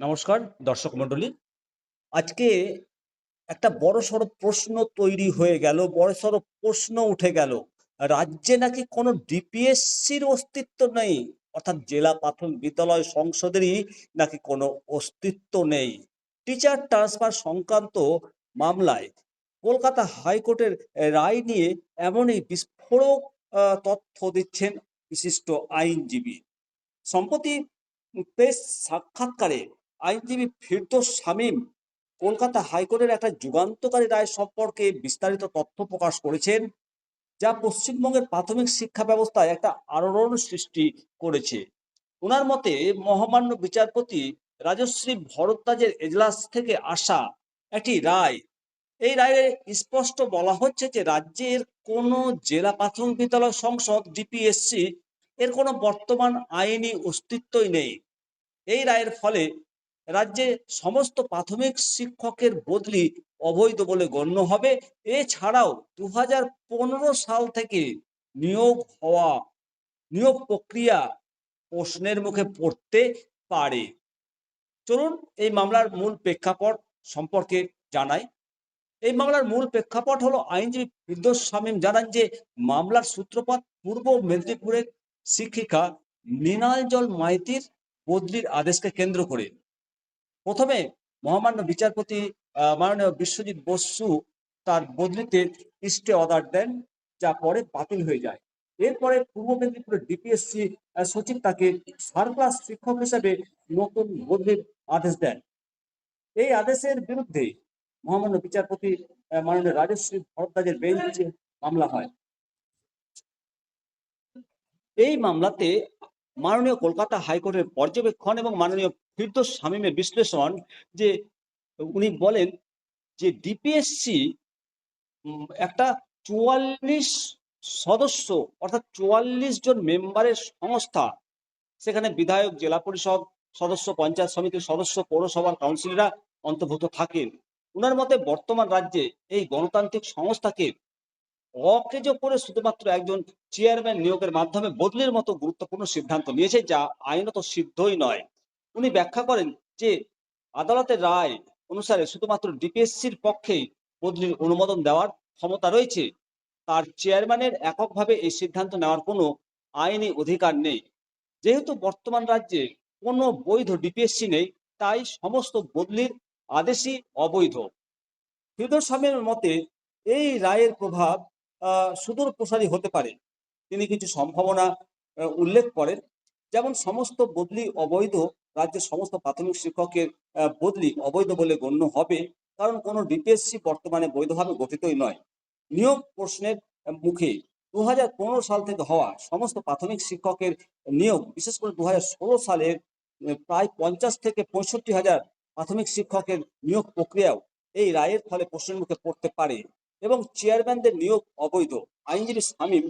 নমস্কার, দর্শক মণ্ডলী। আজকে একটা বড়সড় প্রশ্ন তৈরি হয়ে গেল, বড় বড়সড় প্রশ্ন উঠে গেল। রাজ্যে নাকি কোনো ডিপিএসসির অস্তিত্ব নেই? অর্থাৎ জেলা প্রাথমিক বিদ্যালয় সংসদেরই নাকি কোনো অস্তিত্ব নেই? টিচার ট্রান্সফার সংক্রান্ত মামলায় কলকাতা হাইকোর্টের রায় নিয়ে এমনই বিস্ফোরক তথ্য দিচ্ছেন বিশিষ্ট আইনজীবী। সম্প্রতি প্রেস সাক্ষাৎকারে আইনজীবী ফিরদোস শামীম কলকাতা হাইকোর্টের একটা যুগান্তকারী রায় সম্পর্কে বিস্তারিত তথ্য প্রকাশ করেছেন, যা পশ্চিমবঙ্গের প্রাথমিক শিক্ষা ব্যবস্থায় একটা আলোড়ন সৃষ্টি করেছে। ওনার মতে, মহামান্য বিচারপতি রাজশ্রী ভরদ্বাজের এজলাস থেকে আসা একটি রায়। এই রায়ে স্পষ্ট বলা হচ্ছে যে, রাজ্যের কোন জেলা প্রাথমিক বিদ্যালয় সংসদ, ডিপিএসসি, এর কোনো বর্তমান আইনি অস্তিত্বই নেই। এই রায়ের ফলে রাজ্যে সমস্ত প্রাথমিক শিক্ষকের বদলি অবৈধ বলে গণ্য হবে। এছাড়াও দু হাজার পনেরো সাল থেকে নিয়োগ হওয়া, নিয়োগ প্রক্রিয়া প্রশ্নের মুখে পড়তে পারে। চলুন এই মামলার মূল প্রেক্ষাপট সম্পর্কে জানাই। এই মামলার মূল প্রেক্ষাপট হলো আইনজীবী ফিরদোস শামীম জানান যে, মামলার সূত্রপাত পূর্ব মেদিনীপুরের শিক্ষিকা মৃণালজল মাইতির বদলির আদেশকে কেন্দ্র করে। প্রথমে মহামান্য বিচারপতি মাননীয় বিশ্বজিৎ বসু তার বদলিতে স্টে অর্ডার দেন, যা পরে বাতিল হয়ে যায়। এরপরে পূর্ব মেদিনীপুরের ডিপিএসসি সচিব তাকে সারপ্লাস শিক্ষক হিসেবে নতুন বদলির আদেশ দেন। এই আদেশের বিরুদ্ধে মহামান্য বিচারপতি মাননীয় রাজশ্রী ভরদ্বাজের বেঞ্চে মামলা হয়। এই মামলাতে মাননীয় কলকাতা হাইকোর্টের পর্যবেক্ষণ এবং মাননীয় ফিরদোস শামীমের বিশ্লেষণ যে উনি বলেন যে ডিপিএসসি একটা চুয়াল্লিশ সদস্য অর্থাৎ চুয়াল্লিশ জন মেম্বারের সংস্থা, সেখানে বিধায়ক, জেলা পরিষদ সদস্য, পঞ্চায়েত সমিতির সদস্য, পৌরসভার কাউন্সিলররা অন্তর্ভুক্ত থাকেন। ওনার মতে বর্তমান রাজ্যে এই গণতান্ত্রিক সংস্থাকে অকেজ করে শুধুমাত্র একজন চেয়ারম্যান নিয়োগের মাধ্যমে বদলির মতো গুরুত্বপূর্ণ সিদ্ধান্ত নিয়েছে, যা আইনত সিদ্ধই নয়। উনি ব্যাখ্যা করেন যে, আদালতের রায় অনুসারে শুধুমাত্র ডিপিএসসির পক্ষেই বদলির অনুমোদন দেওয়ার ক্ষমতা রয়েছে। তার চেয়ারম্যানের এককভাবে এই সিদ্ধান্ত নেওয়ার কোনো আইনি অধিকার নেই। যেহেতু বর্তমান রাজ্যে কোনো বৈধ ডিপিএসসি নেই, তাই সমস্ত বদলির আদেশই অবৈধ। ফিরদৌস স্বামীর মতে এই রায়ের প্রভাব সুদূর প্রসারী হতে পারে। তিনি কিছু সম্ভাবনা উল্লেখ করেন। যেমন সমস্ত বদলি অবৈধ, রাজ্যের সমস্ত প্রাথমিক শিক্ষকের বদলি অবৈধ বলে গণ্য হবে, কারণ কোনো ডিপিএসসি বর্তমানে বৈধভাবে গঠিতই নয়। নিয়োগ প্রশ্নের মুখে দু হাজার পনেরো সাল থেকে হওয়া সমস্ত প্রাথমিক শিক্ষকের নিয়োগ, বিশেষ করে দু হাজার ষোলো সালের প্রায় পঞ্চাশ থেকে পঁয়ষট্টি হাজার প্রাথমিক শিক্ষকের নিয়োগ প্রক্রিয়াও এই রায়ের ফলে প্রশ্নের মুখে পড়তে পারে। এবং চেয়ারম্যানদের নিয়োগ অবৈধ। আইনজীবী শামীম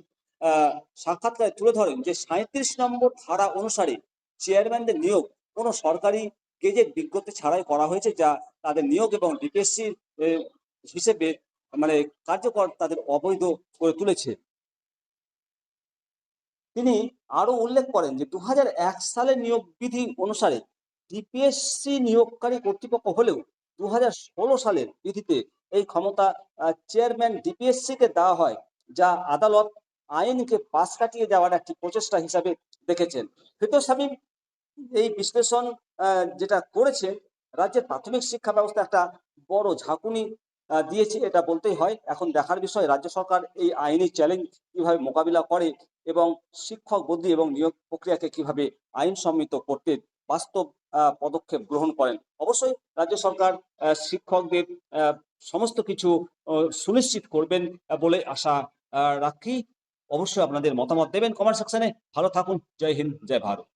সাক্ষাৎকারে তুলে ধরেন যে সাঁত্রিশ নম্বর ধারা অনুসারে চেয়ারম্যানদের নিয়োগ কোনো সরকারি গেজেট বিজ্ঞপ্তি ছাড়াই করা হয়েছে যা তাদের নিয়োগ এবং ডিপিএসসি হিসেবে মানে কার্যকর তাদের অবৈধ করে তুলেছে। তিনি আরও উল্লেখ করেন যে দু সালের নিয়োগ বিধি অনুসারে ডিপিএসসি নিয়োগকারী কর্তৃপক্ষ হলেও দু হাজার ষোলো সালের বিধিতে এই ক্ষমতা চেয়ারম্যান ডিপিএসসি কে দেওয়া হয়, যা আদালত আইনকে পাশ কাটিয়ে দেওয়ার একটি প্রচেষ্টা হিসাবে দেখেছেন। ফিরদৌস শামীম এই বিশ্লেষণ যেটা করেছে, রাজ্যের প্রাথমিক শিক্ষা ব্যবস্থা একটা বড় ঝাঁকুনি দিয়েছে, এটা বলতেই হয়। এখন দেখার বিষয়, রাজ্য সরকার এই আইনি চ্যালেঞ্জ কীভাবে মোকাবিলা করে এবং শিক্ষক বদলি এবং নিয়োগ প্রক্রিয়াকে কীভাবে আইনসম্মত করতে বাস্তব পদক্ষেপ গ্রহণ করেন। অবশ্যই রাজ্য সরকার শিক্ষকদের সমস্ত কিছু সুনিশ্চিত করবেন বলে আশা রাখি। অবশ্যই আপনাদের মতামত দেবেন কমেন্ট সেকশনে। ভালো থাকুন। জয় হিন্দ, জয় ভারত।